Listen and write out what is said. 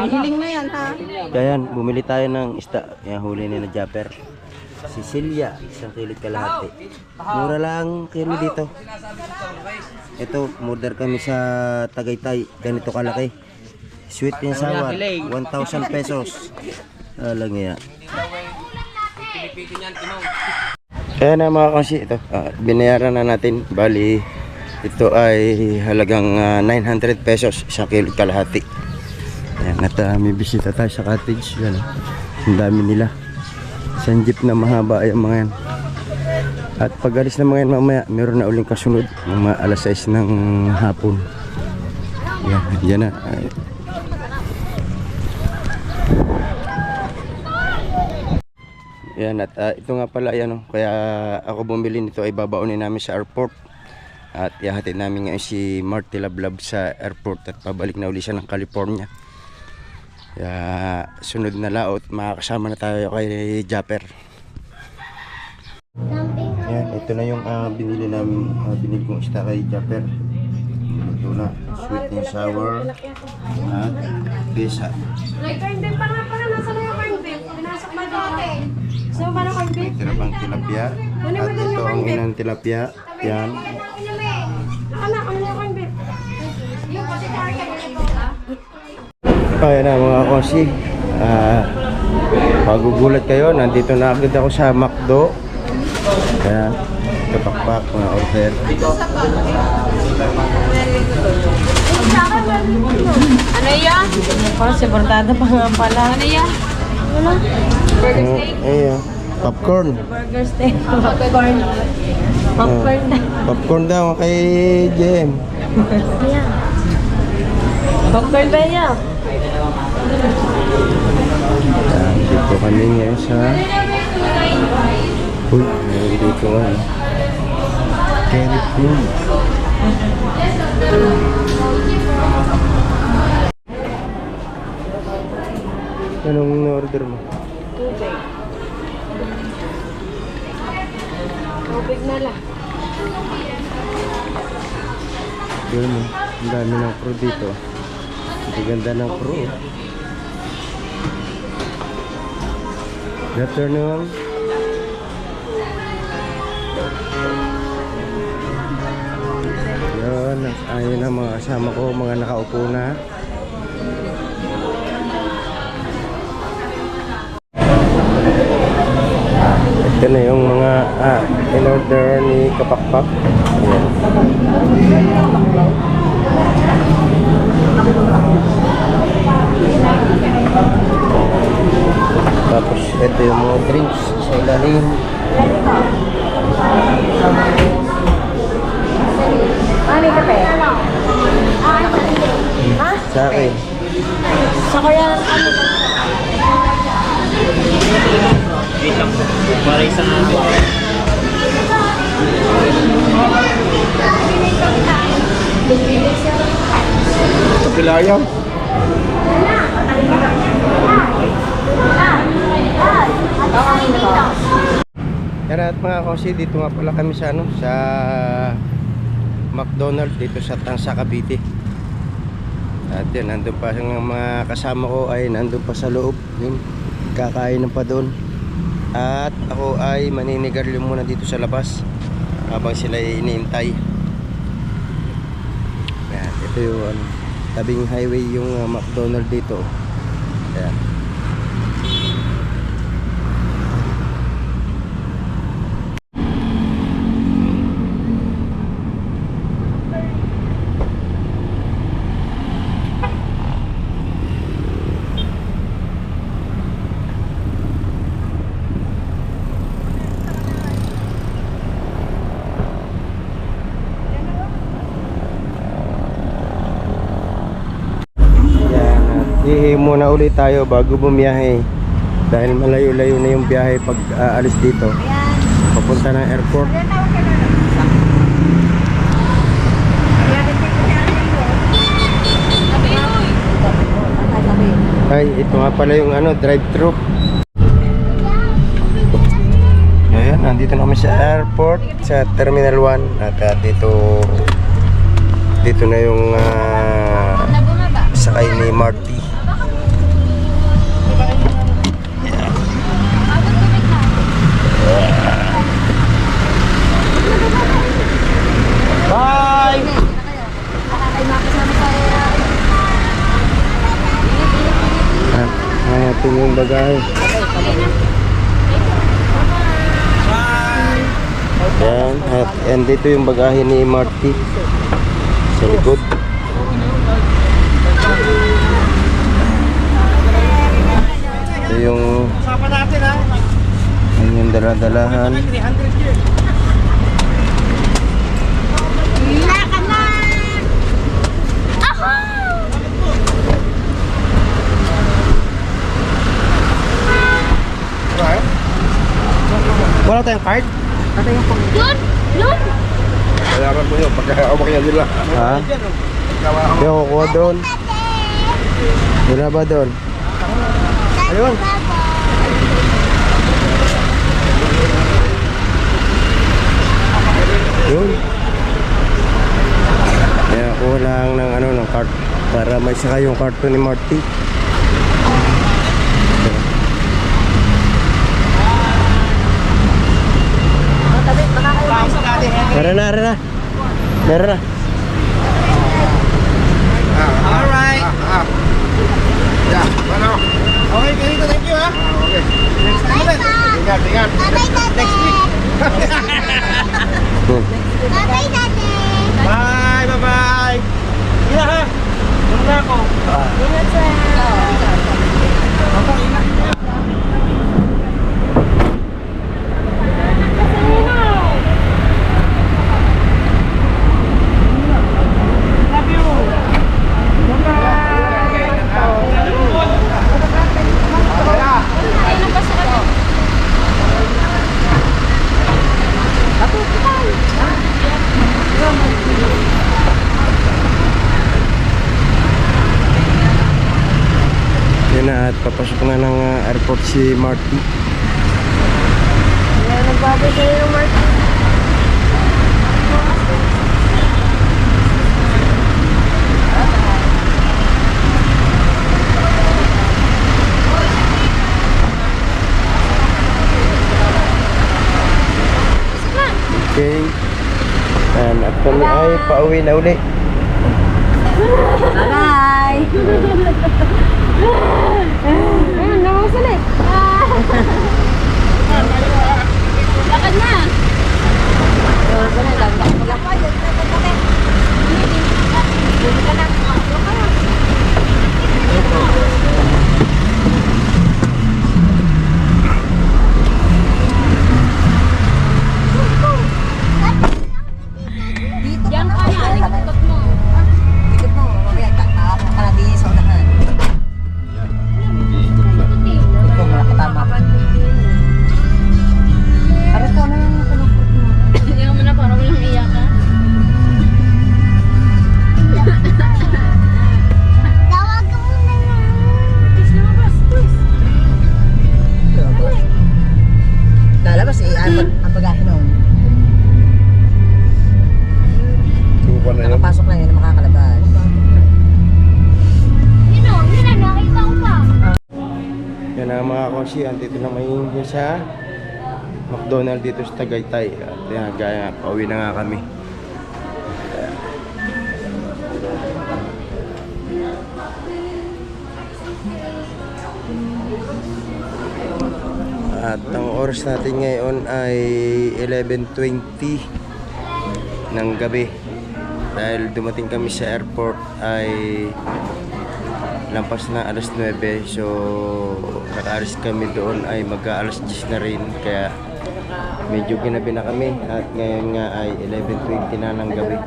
Hiling na yan ha. Kaya yan, bumili tayo ng isda. Yan, huli ni na Japper. Sicilia, isang kilid kalahati. Mura lang kilo dito. Ito, murder kami sa Tagaytay. Ganito kalaki. Sweet and sour, 1,000 pesos. Alang nga. Kaya na mga kasi ito, ah, binayaran na natin. Bali, ito ay halagang ah, 900 pesos, isang kilid kalahati. At uh, may bisita tayo sa cottage. Yan, oh. ang dami nila. Isang jeep na mahaba ay mga yan. At pag alis na mga yan mamaya, meron na uling kasunod mga alas 6 ng hapon. Yan, yan na. Ay. Yan at ah, ito nga pala yan oh. Kaya ako bumili nito ay babaunin namin sa airport. At ihahatid namin ngayon si Marty Lablab sa airport at pabalik na uli siya ng California. Kaya sunod na laot, makakasama na tayo kay Japper. Yan, ito na yung ah, binili namin, uh, binili kong isda kay Japper. Ito na, sweet and sour at besa. May corn pa pala. Nasa na yung corn beef? Pinasok dito? Gusto mo ba ng corn beef? May tira pang tilapia. At ito ang inang tilapia. Yan. Anak, Kaya na mga kosi. Ah, magugulat kayo, nandito na agad ako sa McDo. Kaya kapakpak mga order. Ano yan? Parang si Bordada pa nga pala. Ano yan? Ano? Ano, eh, popcorn. Burger steak. Popcorn. Popcorn na. Popcorn daw kay Jem. Popcorn yan? Yan, dito kami ngayon sa... Uy, meron dito nga. no? Carrot food. Anong order mo? Tubig. Tubig na lang. Yun, no? ang dami ng crew dito. Ang ganda ng crew. Good afternoon. Yun, ayun ang mga kasama ko, mga nakaupo na. Ito na yung mga ah, in-order ni Kapakpak. Ayan. Kaya ano? Yan at mga kosi, dito nga pala kami sa ano, sa McDonald's dito sa Tansa Cavite. At yun, nandun pa yung mga kasama ko ay nandun pa sa loob. Yun, kakain pa doon. At ako ay maninigarilyo muna dito sa labas habang sila ay iniintay. Yan, ito yung ano, tabing highway yung uh, McDonald's dito. Yan. at Hihi muna ulit tayo bago bumiyahe. Dahil malayo-layo na yung biyahe pag aalis dito. Papunta ng airport. Ay, ito nga pala yung ano, drive-thru. Ayan, nandito na kami sa airport, sa Terminal 1. At ah, dito, dito na yung ah, sakay ni Marty. Bagahe. Yan, at and dito yung bagahe ni Marty sa likod. Ito yung yun yung daladalahan. Wala tayong card? Yun! Yun! Bayaran mo yun, pagka-awak yan nila. Ha? Yung kukuha doon. Wala ba doon? Ayun. Yun. Kaya kuha lang ng ano ng cart para may saka yung karton ni Marty. Meron na, meron na. Meron na. Alright. Ah, ah. Yeah, ano? Okay, ganito, thank you ha. Okay. Next time ulit. Ingat, ingat. Next week. Hmm. Bye, bye-bye. Ina ha. Muna ako. Yun na at papasok na ng ah, airport si Marty. Kaya nagbago sa'yo yung Mark. Okay. And at kami ay pauwi na uli. Bye! Ayun, namusulit. Lakad na! Diyan ang, bagahe noon. Subukan na yun. Nakapasok lang yun na makakalabas. Yun o, yun na, nakita ko pa. Yan ang mga konsi, andito na may sa McDonald dito sa Tagaytay. At yan, gaya, pauwi na nga kami. At ang oras natin ngayon ay 11.20 ng gabi. Dahil dumating kami sa airport ay lampas na alas 9 so nakaalis kami doon ay magka alas 10 na rin. Kaya medyo ginabi na kami. At ngayon nga ay 11.20 na ng gabi